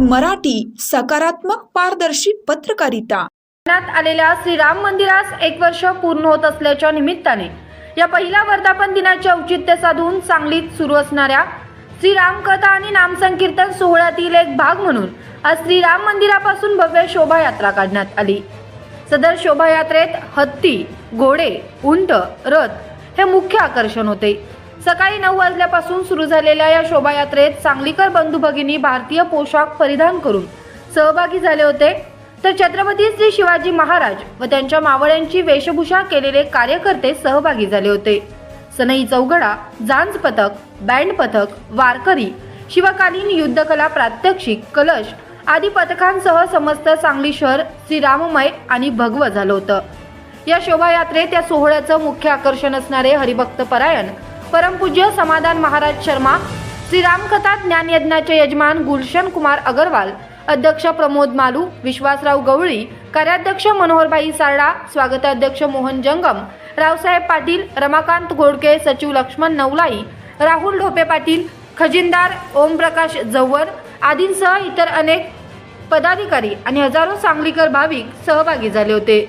मराठी सकारात्मक पारदर्शी पत्रकारिता. करण्यात आलेल्या श्रीराम मंदिरास एक वर्ष पूर्ण होत असल्याच्या निमित्ताने या पहिल्या वर्धापन दिनाचे औचित्य साधून सांगलीत सुरू असणाऱ्या श्रीराम कथा आणि नामसंकीर्तन सोहळ्यातील एक भाग म्हणून आज श्रीराम मंदिरापासून भव्य शोभायात्रा काढण्यात आली. सदर शोभायात्रेत हत्ती घोडे उंट रथ हे मुख्य आकर्षण होते. सकाळी नऊ वाजल्यापासून सुरू झालेल्या या शोभायात्रेत सांगलीकर बंधू भगिनी भारतीय पोशाख परिधान करून सहभागी झाले होते. तर छत्रपती श्री शिवाजी महाराज व त्यांच्या मावळ्यांची वेशभूषा केलेले कार्यकर्ते सहभागी झाले होते. सनई चौघडा जांज पथक बँड पथक वारकरी शिवकालीन युद्धकला प्रात्यक्षिक कलश आदी पथकांसह समस्त सांगली शहर श्रीराममय आणि भगव झालं होतं. या शोभायात्रेत या सोहळ्याचं मुख्य आकर्षण असणारे हरिभक्त परायण परमपूज्य समाधान महाराज शर्मा श्रीरामकथा ज्ञानयज्ञाचे यजमान गुलशन कुमार अगरवाल अध्यक्ष प्रमोद मालू विश्वासराव गवळी कार्याध्यक्ष मनोहरभाई सारडा स्वागताध्यक्ष मोहन जंगम रावसाहेब पाटील रमाकांत घोडके सचिव लक्ष्मण नवलाई राहुल ढोपे पाटील खजिनदार ओमप्रकाश जव्हर आदींसह इतर अनेक पदाधिकारी आणि हजारो सांगलीकर भाविक सहभागी झाले होते.